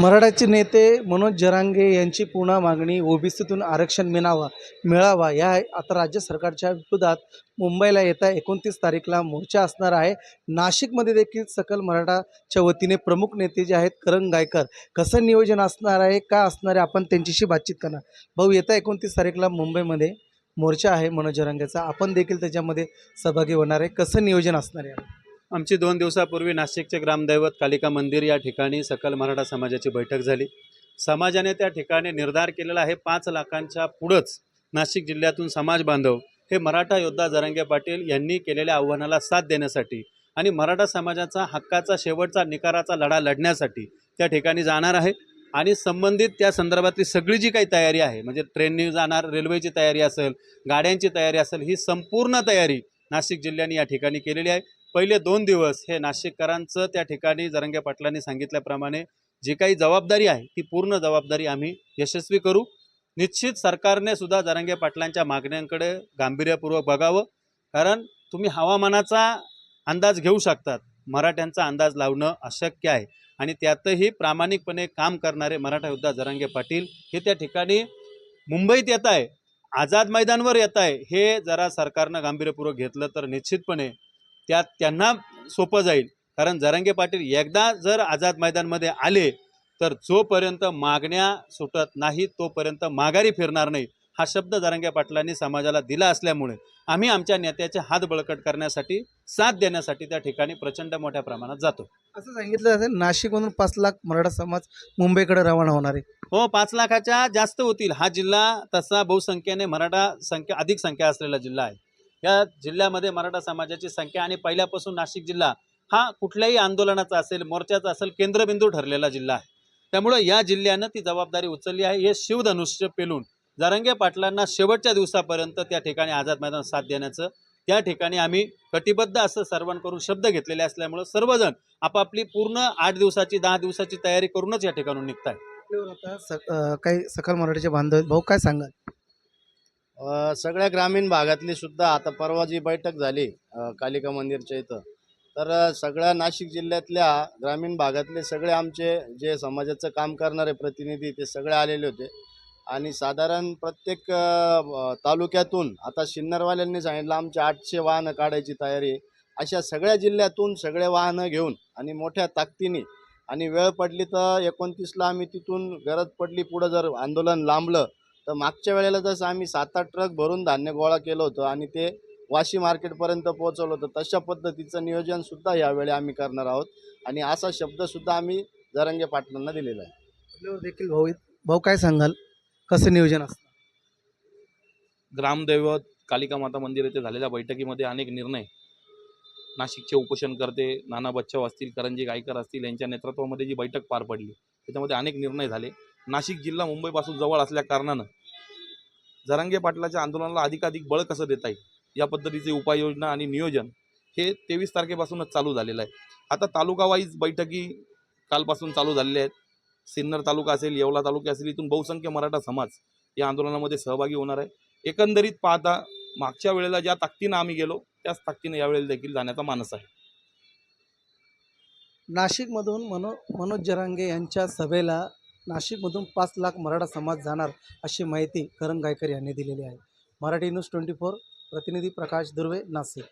मराठाचे नेते मनोज जरांगे यांची पुन्हा मागणी ओबीसीतून आरक्षण मिळावा मिळावा. या आता राज्य सरकारच्या विरोधात मुंबईला येत्या एकोणतीस तारीखला मोर्चा असणार आहे. नाशिकमध्ये देखील सकल मराठाच्या वतीने प्रमुख नेते जे आहेत करण गायकर. कसं नियोजन असणार आहे का असणार आहे आपण त्यांच्याशी बातचीत करणार. भाऊ येत्या एकोणतीस तारीखला मुंबईमध्ये मोर्चा आहे मनोज जरांगेचा. आपण देखील त्याच्यामध्ये सहभागी होणार आहे. कसं नियोजन असणार आहे? आमची दोन दिवसापूर्वी नाशिकचे ग्रामदैवत कालिका मंदिर या ठिकाणी सकल मराठा समाजाची बैठक झाली. समाजाने त्या ठिकाणी निर्धार केलेला आहे पाच लाखांच्या पुढंच नाशिक जिल्ह्यातून समाज बांधव हे मराठा योद्धा जरांगे पाटील यांनी केलेल्या आव्हानाला साथ देण्यासाठी आणि मराठा समाजाचा हक्काचा शेवटचा निकाराचा लढा लढण्यासाठी त्या ठिकाणी जाणार आहे. आणि संबंधित त्या संदर्भातली सगळी जी काही तयारी आहे म्हणजे ट्रेननी जाणार रेल्वेची तयारी असेल गाड्यांची तयारी असेल ही संपूर्ण तयारी नाशिक जिल्ह्याने या ठिकाणी केलेली आहे. पहिले दोन दिवस हे नाशिककरांचं त्या ठिकाणी जरंगे पाटलांनी सांगितल्याप्रमाणे जी काही जबाबदारी आहे ती पूर्ण जबाबदारी आम्ही यशस्वी करू. निश्चित सरकारने सुद्धा जरंगे पाटलांच्या मागण्यांकडे गांभीर्यपूर्वक बघावं. कारण तुम्ही हवामानाचा अंदाज घेऊ शकतात. मराठ्यांचा अंदाज लावणं अशक्य आहे. आणि त्यातही प्रामाणिकपणे काम करणारे मराठा योद्धा जरांगे पाटील हे त्या ठिकाणी मुंबईत येत आहे आझाद मैदानवर येत आहे. हे जरा सरकारनं गांभीर्यपूर्वक घेतलं तर निश्चितपणे त्यात त्यांना सोपं जाईल. कारण जरांगे पाटील एकदा जर आझाद मैदानमध्ये आले तर जोपर्यंत मागण्या सुटत नाही तोपर्यंत माघारी फिरणार नाही हा शब्द जरांगे पाटलांनी समाजाला दिला असल्यामुळे आम्ही आमच्या नेत्याचे हात बळकट करण्यासाठी साथ देण्यासाठी त्या ठिकाणी प्रचंड मोठ्या प्रमाणात जातो. असं सांगितलं जातं नाशिकमधून पाच लाख मराठा समाज मुंबईकडे रवाना होणार आहे. हो पाच लाखाच्या जास्त होतील हा जिल्हा तसा बहुसंख्येने मराठा संख्या अधिक संख्या असलेला जिल्हा आहे. या जिल्ह्यामध्ये मराठा समाजाची संख्या आणि पहिल्यापासून नाशिक जिल्हा हा कुठल्याही आंदोलनाचा असेल मोर्चाचा असेल केंद्रबिंदू ठरलेला जिल्हा आहे. त्यामुळं या जिल्ह्यानं ती जबाबदारी उचलली आहे. हे शिवधनुष्य पेलून जारंगे पाटलांना शेवटच्या दिवसापर्यंत त्या ठिकाणी आझाद मैदान साथ देण्याचं त्या ठिकाणी आम्ही कटिबद्ध असं सर्वांकडून शब्द घेतलेले असल्यामुळं सर्वजण आपापली पूर्ण आठ दिवसाची दहा दिवसाची तयारी करूनच या ठिकाणून निघताय काही सकल मराठीचे बांधव भाऊ काय सांगाल? सगळ्या ग्रामीण भागातली सुद्धा आता परवा जी बैठक झाली कालिका मंदिरच्या इथं तर सगळ्या नाशिक जिल्ह्यातल्या ग्रामीण भागातले सगळे आमचे जे समाजाचं काम करणारे प्रतिनिधी ते सगळे आलेले होते. आणि साधारण प्रत्येक तालुक्यातून आता सिन्नरवाल्यांनी सांगितलं आमचे आठशे वाहनं काढायची तयारी अशा सगळ्या जिल्ह्यातून सगळे वाहनं घेऊन आणि मोठ्या ताकदीने आणि वेळ पडली तर एकोणतीसला आम्ही तिथून गरज पडली पुढं जर आंदोलन लांबलं तर मागच्या वेळेला जसं आम्ही सात आठ ट्रक भरून धान्य गोळा केलं होतं आणि ते वाशी मार्केटपर्यंत पोहोचवलं होतं तशा पद्धतीचं नियोजन सुद्धा यावेळी आम्ही करणार आहोत. आणि असा शब्द सुद्धा आम्ही जरंगे पाटलांना दिलेला आहे. देखील भाऊ भाऊ काय सांगाल? कसं नियोजन असतं? ग्रामदैवत कालिका माता मंदिर येथे झालेल्या बैठकीमध्ये अनेक निर्णय नाशिकचे उपोषणकर्ते नाना बच्चाव असतील करंजी गायकर असतील यांच्या नेतृत्वामध्ये जी बैठक पार पडली त्याच्यामध्ये अनेक निर्णय झाले. नाशिक जिल्हा मुंबईपासून जवळ असल्या कारणानं जरांगे पाटलाच्या आंदोलनाला अधिकाधिक बळ कसं देता येईल या पद्धतीचे उपाययोजना आणि नियोजन हे तेवीस तारखेपासूनच चालू झालेलं आहे. आता तालुकावाईज बैठकी कालपासून चालू झालेल्या आहेत. सिन्नर तालुका असेल येवला तालुका असेल इथून बहुसंख्य मराठा समाज या आंदोलनामध्ये सहभागी होणार आहे. एकंदरीत पाहता मागच्या वेळेला ज्या ताकदीनं आम्ही गेलो त्याच ताकदीनं यावेळेला देखील जाण्याचा मानस आहे. नाशिकमधून मनो मनोज जरांगे यांच्या सभेला नाशिकमधून पाच लाख मराठा समाज जाणार अशी माहिती करण गायकर यांनी दिलेली आहे. मराठी न्यूज ट्वेंटी फोर प्रतिनिधी प्रकाश दुर्वे नाशिक.